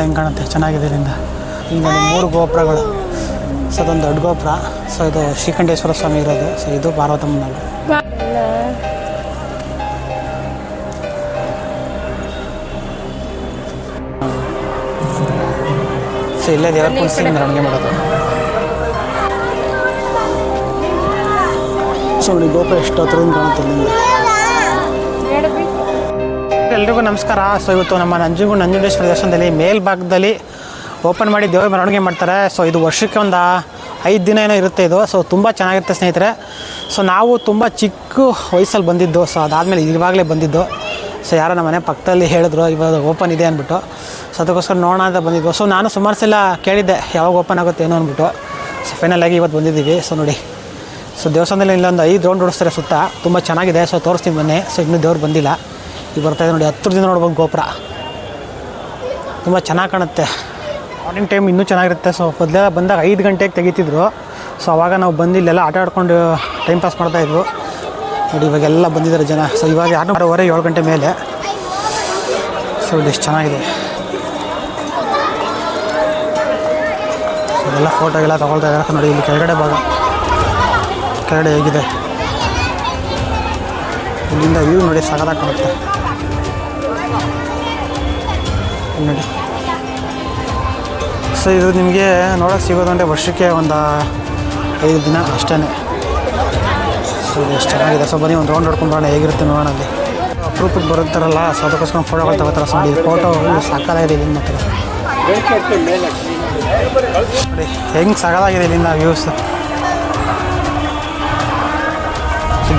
ಗೋಪುರಗಳು ಹೆಂಗೆ ಕಾಣುತ್ತೆ? ಚೆನ್ನಾಗಿದೆ ಇದರಿಂದ ಈಗ ಮೂರು ಗೋಪುರಗಳು. ಸೊ ಅದೊಂದು ದೊಡ್ಡ ಗೋಪುರ. ಸೊ ಇದು ಶ್ರೀಕಂಠೇಶ್ವರ ಸ್ವಾಮಿ ಇರೋದು. ಸೊ ಇದು ಪಾರ್ವತಮ್ಮನವರು ಸೊ ಇಲ್ಲೇ ದೇವರ ಕುಣಿಸಿ ಮೆರವಣಿಗೆ ಮಾಡೋದು. ಸೊ ಗೋಪುರ ಎಷ್ಟು ಹತ್ರದಿಂದ ಕಾಣುತ್ತೆ ಇಲ್ಲಿಂದ? ಎಲ್ರಿಗೂ ನಮಸ್ಕಾರ. ಸೊ ಇವತ್ತು ನಮ್ಮ ನಂಜುಗು ನಂಜುಂಡೇಶ್ವರ ದೇವಸ್ಥಾನದಲ್ಲಿ ಮೇಲ್ಭಾಗದಲ್ಲಿ ಓಪನ್ ಮಾಡಿ ದೇವರ ಮೆರವಣಿಗೆ ಮಾಡ್ತಾರೆ. ಸೊ ಇದು ವರ್ಷಕ್ಕೆ ಒಂದು ಐದು ದಿನ ಏನೋ ಇರುತ್ತೆ ಇದು. ಸೊ ತುಂಬ ಚೆನ್ನಾಗಿರುತ್ತೆ ಸ್ನೇಹಿತರೆ. ಸೊ ನಾವು ತುಂಬ ಚಿಕ್ಕ ವಯಸ್ಸಲ್ಲಿ ಬಂದಿದ್ದು. ಸೊ ಅದಾದಮೇಲೆ ಇವಾಗಲೇ ಬಂದಿದ್ದು. ಸೊ ಯಾರೋ ನಮ್ಮ ಮನೆ ಪಕ್ಕದಲ್ಲಿ ಹೇಳಿದ್ರು, ಇವಾಗ ಓಪನ್ ಇದೆ ಅಂದ್ಬಿಟ್ಟು. ಸೊ ಅದಕ್ಕೋಸ್ಕರ ನೋಡೋಣ ಅಂತ ಬಂದಿದ್ದು ಸೊ ನಾನು ಸುಮಾರು ಸಲ ಕೇಳಿದ್ದೆ, ಯಾವಾಗ ಓಪನ್ ಆಗುತ್ತೆ ಏನೋ ಅಂದ್ಬಿಟ್ಟು. ಸೊ ಫೈನಲ್ ಆಗಿ ಇವತ್ತು ಬಂದಿದ್ದೀವಿ. ಸೊ ನೋಡಿ. ಸೊ ದೇವಸ್ಥಾನದಲ್ಲಿ ಇಲ್ಲೊಂದು ಐದು ರೌಂಡ್ ಓಡಿಸ್ತಾರೆ ಸುತ್ತ. ತುಂಬ ಚೆನ್ನಾಗಿದೆ. ಸೊ ತೋರಿಸ್ತೀನಿ ಬನ್ನಿ ಸೊ ಇನ್ನೂ ದೇವ್ರು ಬಂದಿಲ್ಲ. ಬರ್ತಾ ಇದೆ ನೋಡಿ ಹತ್ತಿರದಿಂದ ನೋಡ್ಬೋದು ಗೋಪುರ. ತುಂಬ ಚೆನ್ನಾಗಿ ಕಾಣುತ್ತೆ. ಮಾರ್ನಿಂಗ್ ಟೈಮ್ ಇನ್ನೂ ಚೆನ್ನಾಗಿರುತ್ತೆ. ಸೊ ಮೊದಲೆಲ್ಲ ಬಂದಾಗ ಐದು ಗಂಟೆಗೆ ತೆಗಿತಿದ್ರು. ಸೊ ಅವಾಗ ನಾವು ಬಂದು ಇಲ್ಲೆಲ್ಲ ಆಟ ಆಡ್ಕೊಂಡು ಟೈಮ್ ಪಾಸ್ ಮಾಡ್ತಾಯಿದ್ರು ನೋಡಿ, ಇವಾಗೆಲ್ಲ ಬಂದಿದ್ದಾರೆ ಜನ. ಸೊ ಇವಾಗ ಯಾರು ಆರೂವರೆ, ಏಳು ಗಂಟೆ ಮೇಲೆ. ಸೊ ಇಲ್ಲಿ ಎಷ್ಟು ಚೆನ್ನಾಗಿದೆ. ಸೊ ಎಲ್ಲ ಫೋಟೋ ಎಲ್ಲ ತೊಗೊಳ್ತಾ ಇದ್ದಾರೆ. ನೋಡಿ, ಇಲ್ಲಿ ಕೆಳಗಡೆ ಭಾಗ. ಕೆಳಗಡೆ ಹೇಗಿದೆ. ಇಲ್ಲಿಂದ ವ್ಯೂ ನೋಡಿ ಸಗದಾಗಿ ಕಾಣುತ್ತೆ. ಇಲ್ಲಿ ನೋಡಿ. ಸೊ ಇದು ನಿಮಗೆ ನೋಡೋಕೆ ಅಂದರೆ ವರ್ಷಕ್ಕೆ ಒಂದು ಐದು ದಿನ ಅಷ್ಟೇ ಸೊ ಇದು ಎಷ್ಟು ಚೆನ್ನಾಗಿದೆ. ಸೊ ಬನ್ನಿ, ಒಂದು ರೌಂಡ್ ಹೊಡ್ಕೊಂಡ್ಬರೋಣ ಹೇಗಿರುತ್ತೆ ನೋಡೋಣ ಅಲ್ಲಿ. ಅಪ್ರೂಪಕ್ಕೆ ಬರುತ್ತಾರಲ್ಲ ಸೊ ಅದಕ್ಕೋಸ್ಕರ ಫೋಟೋಗಳು ತಗೋತಾರೆ. ಸೊ ಈ ಫೋಟೋ ಸಾಕಾಗಿದೆ ಇಲ್ಲಿಂದ ಮಾತ್ರ. ನೋಡಿ, ಹೆಂಗೆ ಸಾಕಾಗಿದೆ ಇಲ್ಲಿಂದ ವ್ಯೂಸ್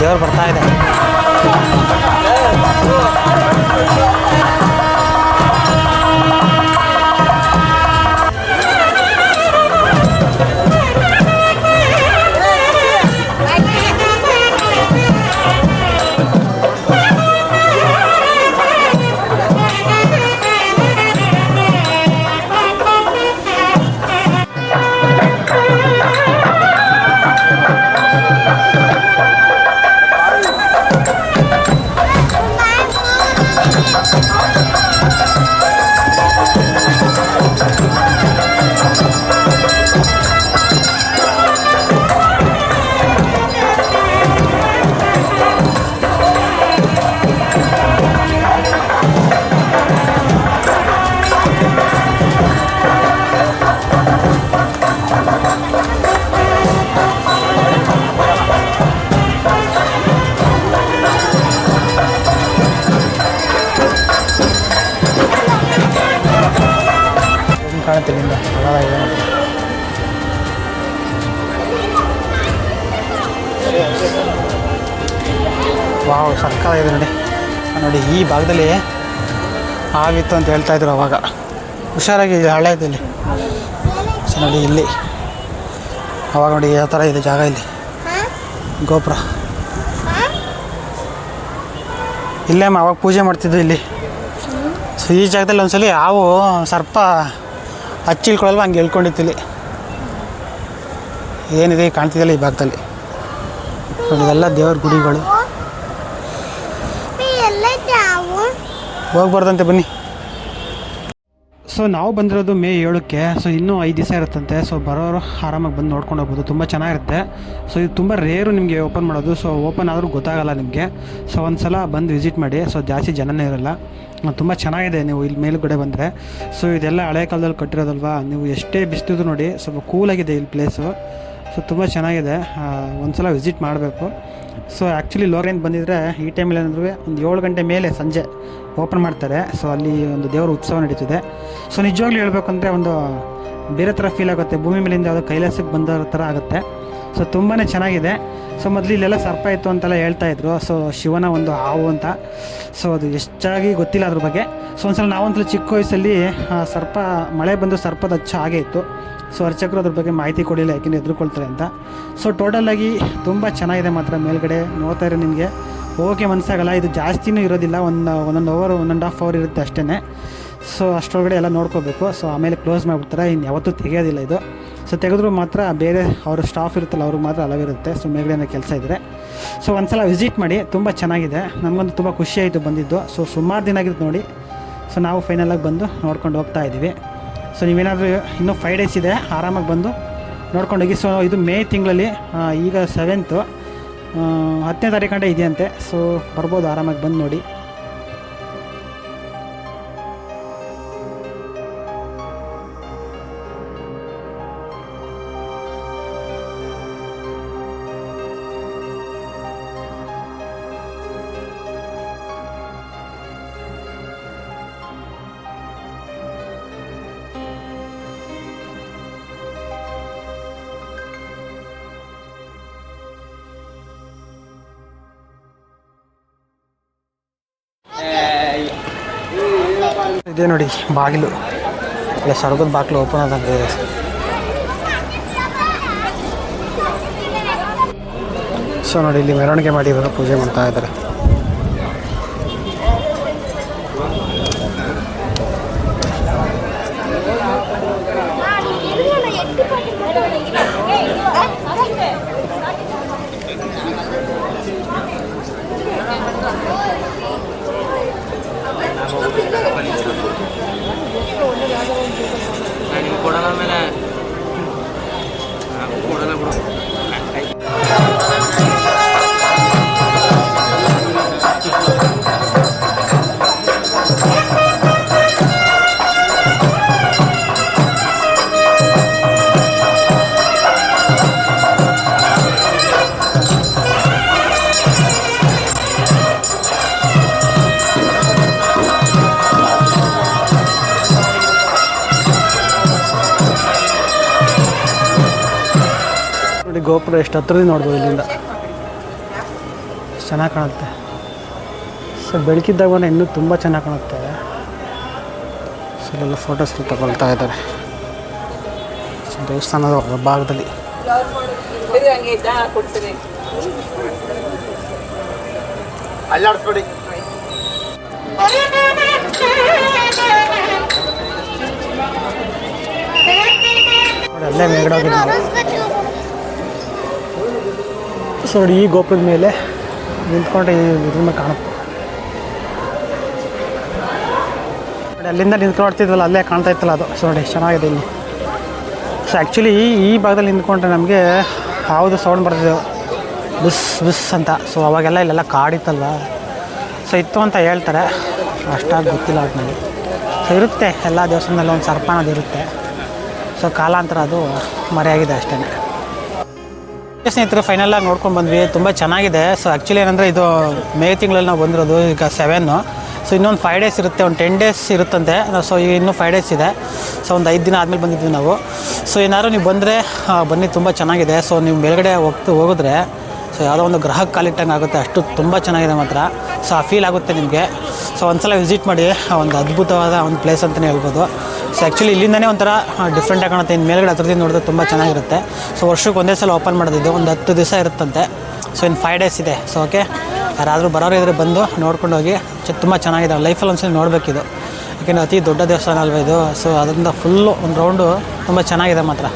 ದೇವ್ರು ಬರ್ತಾ ಇದೆ. ವಾವ್ ಸಕ್ಕತ್ತಾಗಿದೆ ನೋಡಿ. ನೋಡಿ, ಈ ಭಾಗದಲ್ಲಿ ಆಗಿತ್ತು ಅಂತ ಹೇಳ್ತಾ ಇದ್ರು ಅವಾಗ. ಹುಷಾರಾಗಿ ಹಳೆಯದಲ್ಲಿ ಸೊ ನೋಡಿ, ಇಲ್ಲಿ. ಅವಾಗ ನೋಡಿ, ಯಾವ ಥರ ಇದೆ ಜಾಗ ಇಲ್ಲಿ. ಗೋಪುರ. ಇಲ್ಲೇ ಅಮ್ಮ ಅವಾಗ ಪೂಜೆ ಮಾಡ್ತಿದ್ದು ಇಲ್ಲಿ. ಸೊ ಈ ಜಾಗದಲ್ಲಿ ಒಂದ್ಸಲಿ ಹಾವು ಸರ್ಪ ಹಚ್ಚಿಳ್ಕೊಳ್ಳಲ್ವ ಹಂಗೆ ಹೇಳ್ಕೊಂಡಿತ್ತು ಇಲ್ಲಿ. ಏನಿದೆ ಕಾಣ್ತಿದೆಯಲ್ಲ ಈ ಭಾಗದಲ್ಲಿ. ನೋಡಿ ಇದೆಲ್ಲ ದೇವ್ರ ಗುಡಿಗಳು. ಹೋಗ್ಬಾರ್ದಂತೆ ಬನ್ನಿ. ಸೊ ನಾವು ಬಂದಿರೋದು ಮೇ ಏಳಕ್ಕೆ, ಸೊ ಇನ್ನೂ ಐದು ದಿವಸ ಇರುತ್ತಂತೆ, ಸೊ ಬರೋರು ಆರಾಮಾಗಿ ಬಂದು ನೋಡ್ಕೊಂಡು ಹೋಗ್ಬೋದು, ತುಂಬ ಚೆನ್ನಾಗಿರುತ್ತೆ. ಸೊ ಇದು ತುಂಬ ರೇರು ನಿಮಗೆ ಓಪನ್ ಮಾಡೋದು, ಸೊ ಓಪನ್ ಆದರೂ ಗೊತ್ತಾಗಲ್ಲ ನಿಮಗೆ. ಸೊ ಒಂದು ಸಲ ಬಂದು ವಿಸಿಟ್ ಮಾಡಿ, ಸೊ ಜಾಸ್ತಿ ಜನನೇ ಇರಲ್ಲ. ತುಂಬ ಚೆನ್ನಾಗಿದೆ ನೀವು ಇಲ್ಲಿ ಮೇಲುಗಡೆ ಬಂದರೆ. ಸೊ ಇದೆಲ್ಲ ಹಳೆ ಕಾಲದಲ್ಲಿ ಕಟ್ಟಿರೋದಲ್ವಾ, ನೀವು ಎಷ್ಟೇ ಬಿಸ್ತಿದ್ರು ನೋಡಿ, ಸ್ವಲ್ಪ ಕೂಲಾಗಿದೆ ಇಲ್ಲಿ ಪ್ಲೇಸು ಸೊ ತುಂಬ ಚೆನ್ನಾಗಿದೆ. ಒಂದು ಸಲ ವಿಸಿಟ್ ಮಾಡಬೇಕು. ಸೊ ಆ್ಯಕ್ಚುಲಿ ಲೋರೇನ್ ಬಂದಿದ್ದರೆ ಈ ಟೈಮಲ್ಲಿ ಏನಂದ್ರೆ ಒಂದು ಏಳು ಗಂಟೆ ಮೇಲೆ ಸಂಜೆ ಓಪನ್ ಮಾಡ್ತಾರೆ. ಸೊ ಅಲ್ಲಿ ಒಂದು ದೇವರ ಉತ್ಸವ ನಡೀತಿದೆ. ಸೊ ನಿಜವಾಗ್ಲೂ ಹೇಳ್ಬೇಕಂದ್ರೆ ಒಂದು ಬೇರೆ ಥರ ಫೀಲ್ ಆಗುತ್ತೆ. ಭೂಮಿ ಮೇಲಿಂದ ಯಾವುದೋ ಕೈಲಾಸಕ್ಕೆ ಬಂದ ಥರ ಆಗುತ್ತೆ. ಸೊ ತುಂಬಾ ಚೆನ್ನಾಗಿದೆ. ಸೊ ಮೊದಲು ಇಲ್ಲೆಲ್ಲ ಸರ್ಪ ಇತ್ತು ಅಂತೆಲ್ಲ ಹೇಳ್ತಾ ಇದ್ರು. ಸೊ ಶಿವನ ಒಂದು ಹಾವು ಅಂತ. ಸೊ ಅದು ಎಷ್ಟಾಗಿ ಗೊತ್ತಿಲ್ಲ ಅದ್ರ ಬಗ್ಗೆ. ಸೊ ಒಂದ್ಸಲ ನಾವೊಂದ್ಸಲ ಚಿಕ್ಕ ವಯಸ್ಸಲ್ಲಿ ಸರ್ಪ, ಮಳೆ ಬಂದು ಸರ್ಪದ ಹಚ್ಚ ಹಾಗೆ ಇತ್ತು. ಸೊ ಅರ್ಚಕರು ಅದ್ರ ಬಗ್ಗೆ ಮಾಹಿತಿ ಕೊಡಿಲ್ಲ ಯಾಕೆಂದರೆ ಎದುರುಕೊಳ್ತಾರೆ ಅಂತ. ಸೊ ಟೋಟಲಾಗಿ ತುಂಬ ಚೆನ್ನಾಗಿದೆ ಮಾತ್ರ ಮೇಲ್ಗಡೆ. ನೋಡ್ತಾ ಇರೋ ನಿಮಗೆ. ಓಕೆ ಮನಸ್ಸಾಗಲ್ಲ ಇದು ಜಾಸ್ತಿನೂ ಇರೋದಿಲ್ಲ. ಒಂದು, ಒಂದೊಂದು hour one and half hour ಇರುತ್ತೆ ಅಷ್ಟೇ ಸೊ ಅಷ್ಟರೊಳಗಡೆ ಎಲ್ಲ ನೋಡ್ಕೋಬೇಕು. ಸೊ ಆಮೇಲೆ ಕ್ಲೋಸ್ ಮಾಡಿಬಿಡ್ತಾರೆ. ಇನ್ನು ಯಾವತ್ತೂ ತೆಗೆಯೋದಿಲ್ಲ ಇದು. ಸೊ ತೆಗೆದ್ರು ಮಾತ್ರ ಬೇರೆ ಅವ್ರ ಸ್ಟಾಫ್ ಇರುತ್ತಲ್ಲ, ಅವ್ರಿಗೆ ಮಾತ್ರ ಅಲವಿರುತ್ತೆ ಸೊ ಮೇಲ್ಗಡೆ ಕೆಲಸ ಇದ್ದರೆ ಸೊ ಒಂದ್ಸಲ ವಿಸಿಟ್ ಮಾಡಿ, ತುಂಬ ಚೆನ್ನಾಗಿದೆ. ನಮಗಂತೂ ತುಂಬ ಖುಷಿ ಆಯಿತು ಬಂದಿದ್ದು. ಸೊ ಸುಮಾರು ದಿನ ಆಗಿತ್ತು ನೋಡಿ. ಸೊ ನಾವು ಫೈನಲಾಗಿ ಬಂದು ನೋಡ್ಕೊಂಡು ಹೋಗ್ತಾ ಇದ್ದೀವಿ. ಸೊ ನೀವೇನಾದರೂ ಇನ್ನೂ ಫೈವ್ ಡೇಸ್ ಇದೆ, ಆರಾಮಾಗಿ ಬಂದು ನೋಡ್ಕೊಂಡೋಗಿ ಸೊ ಇದು ಮೇ ತಿಂಗಳಲ್ಲಿ ಈಗ ಸೆವೆಂತು ಹತ್ತನೇ ತಾರೀಕು ಇದೆಯಂತೆ. ಸೊ ಬರ್ಬೋದು ಆರಾಮಾಗಿ ಬಂದು ನೋಡಿ. ಇದೆ ನೋಡಿ, ಬಾಗಿಲು. ಇಲ್ಲ, ಸ್ವರ್ಗದ ಬಾಗಿಲು ಓಪನ್ ಆದಂಗೆ ಸೊ ನೋಡಿ, ಇಲ್ಲಿ ಮೆರವಣಿಗೆ ಮಾಡಿ ಇವಾಗ ಪೂಜೆ ಮಾಡ್ತಾ ಇದ್ದಾರೆ. ಗೋಪುರ ಎಷ್ಟು ಹತ್ರದಿಂದ ನೋಡ್ಬೋದು ಇಲ್ಲಿಂದ? ಚೆನ್ನಾಗಿ ಕಾಣುತ್ತೆ. ಸೊ ಬೆಳಕಿದ್ದಾಗ ಇನ್ನೂ ತುಂಬ ಚೆನ್ನಾಗಿ ಕಾಣುತ್ತೆ. ಸೊ ಇಲ್ಲೆಲ್ಲ ಫೋಟೋಸ್ ತಗೊಳ್ತಾ ಇದ್ದಾರೆ. ಸೊ ದೇವಸ್ಥಾನದ ಭಾಗದಲ್ಲಿ ಅಲ್ಲಾಡಿಸ್ಬೇಡಿ. ಅಲ್ಲೇ ಹೋಗಿದ್ದು ನಾವು ಸೊ ನೋಡಿ ಈ ಗೋಪುರದ ಮೇಲೆ ನಿಂತ್ಕೊಂಡು ಇದ್ರ ಮೇಲೆ ಕಾಣುತ್ತೆ. ಅಲ್ಲಿಂದ ನಿಂತ್ಕೊಂಡು ನೋಡ್ತಿದ್ವಲ್ಲ ಅಲ್ಲೇ ಕಾಣ್ತಾ ಇತ್ತಲ್ಲ ಅದು. ಸೊ ನೋಡಿ, ಚೆನ್ನಾಗಿದೆ ಇಲ್ಲಿ. ಸೊ ಆ್ಯಕ್ಚುಲಿ ಈ ಭಾಗದಲ್ಲಿ ನಿಂತ್ಕೊಂಡ್ರೆ ನಮಗೆ ಯಾವುದು ಸೌಂಡ್ ಬರ್ತಿದ್ದೆವು ಬಿಸ್ ಬಿಸ್ ಅಂತ. ಸೊ ಅವಾಗೆಲ್ಲ ಇಲ್ಲೆಲ್ಲ ಕಾಡಿತ್ತಲ್ವ? ಸೊ ಇತ್ತು ಅಂತ ಹೇಳ್ತಾರೆ. ಅಷ್ಟಾಗಿ ಗೊತ್ತಿಲ್ಲ ಅದು ನನಗೆ ಸೊ ಇರುತ್ತೆ. ಎಲ್ಲ ದೇವಸ್ಥಾನದಲ್ಲಿ ಒಂದು ಸರ್ಪ ಅನ್ನೋದು ಇರುತ್ತೆ. ಸೊ ಕಾಲಾಂತರ ಅದು ಮರೆಯಾಗಿದೆ ಅಷ್ಟೇ ಸ್ನೇಹಿತರು ಫೈನಲ್ ಆಗಿ ನೋಡ್ಕೊಂಡು ಬಂದ್ವಿ. ತುಂಬ ಚೆನ್ನಾಗಿದೆ. ಸೊ ಆ್ಯಕ್ಚುಲಿ ಏನಂದರೆ ಇದು ಮೇ ತಿಂಗಳಲ್ಲಿ ನಾವು ಬಂದಿರೋದು, ಈಗ ಸೆವೆನ್ನು ಸೊ ಇನ್ನೊಂದು ಫೈವ್ ಡೇಸ್ ಇರುತ್ತೆ, ಒಂದು ಟೆನ್ ಡೇಸ್ ಇರುತ್ತಂತೆ. ಸೊ ಈಗ ಇನ್ನೂ ಫೈವ್ ಡೇಸ್ ಇದೆ. ಸೊ ಒಂದು ಐದು ದಿನ ಆದಮೇಲೆ ಬಂದಿದ್ವಿ ನಾವು. ಸೊ ಏನಾದ್ರು ನೀವು ಬಂದರೆ ಬನ್ನಿ, ತುಂಬ ಚೆನ್ನಾಗಿದೆ. ಸೊ ನೀವು ಮೇಲ್ಗಡೆ ಹೋಗ್ತಾ ಹೋಗಿದ್ರೆ ಸೊ ಯಾವುದೋ ಒಂದು ಗ್ರಹಕ್ಕೆ ಕಾಲಿಟ್ಟಂಗೆ ಆಗುತ್ತೆ. ಅಷ್ಟು ತುಂಬ ಚೆನ್ನಾಗಿದೆ ಮಾತ್ರ. ಸೊ ಆ ಫೀಲ್ ಆಗುತ್ತೆ ನಿಮಗೆ. ಸೊ ಒಂದು ಸಲ ವಿಸಿಟ್ ಮಾಡಿ ಒಂದು ಅದ್ಭುತವಾದ ಒಂದು ಪ್ಲೇಸ್ ಅಂತಲೇ ಹೇಳ್ಬೋದು. ಸೊ ಆ್ಯಕ್ಚುಲಿ ಇಲ್ಲಿಂದನೇ ಒಂಥರ ಡಿಫ್ರೆಂಟಾಗಿ ಕಾಣುತ್ತೆ. ಇನ್ನು ಮೇಲ್ಗಡೆ ಹತ್ರದಿಂದ ನೋಡಿದ್ರೆ ತುಂಬ ಚೆನ್ನಾಗಿರುತ್ತೆ. ಸೊ ವರ್ಷಕ್ಕೆ ಒಂದೇ ಸಲ ಓಪನ್ ಮಾಡೋದಿದ್ದು ಒಂದು ಹತ್ತು ದಿವಸ ಇರುತ್ತಂತೆ. ಸೊ ಇನ್ನು ಫೈವ್ ಡೇಸ್ ಇದೆ. ಸೊ ಓಕೆ ಯಾರಾದರೂ ಬರೋರು ಇದ್ರೆ ಬಂದು ನೋಡ್ಕೊಂಡು ಹೋಗಿ. ತುಂಬ ಚೆನ್ನಾಗಿದೆ. ಲೈಫಲ್ಲಿ ಒಂದ್ಸಲ ನೋಡಬೇಕಿದು. ಯಾಕೆಂದರೆ ಅತಿ ದೊಡ್ಡ ದೇವಸ್ಥಾನ ಅಲ್ವಾ ಇದು. ಸೊ ಅದರಿಂದ ಫುಲ್ಲು ಒಂದು ರೌಂಡು ತುಂಬ ಚೆನ್ನಾಗಿದೆ ಮಾತ್ರ.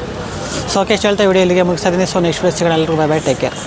ಸೊ ಓಕೆ ಹೇಳ್ತಾ ವಿಡಿಯೋ ಇಲ್ಲಿಗೆ ಮುಗಿಸ್ತಾ ಇದ್ದೀನಿ. ಸೊ ನೆಕ್ಸ್ಟ್ ಪ್ಲೇಸ್ಗಳೆಲ್ಲರೂ ಬೈ ಬೈ ಟೇಕ್ ಕೇರ್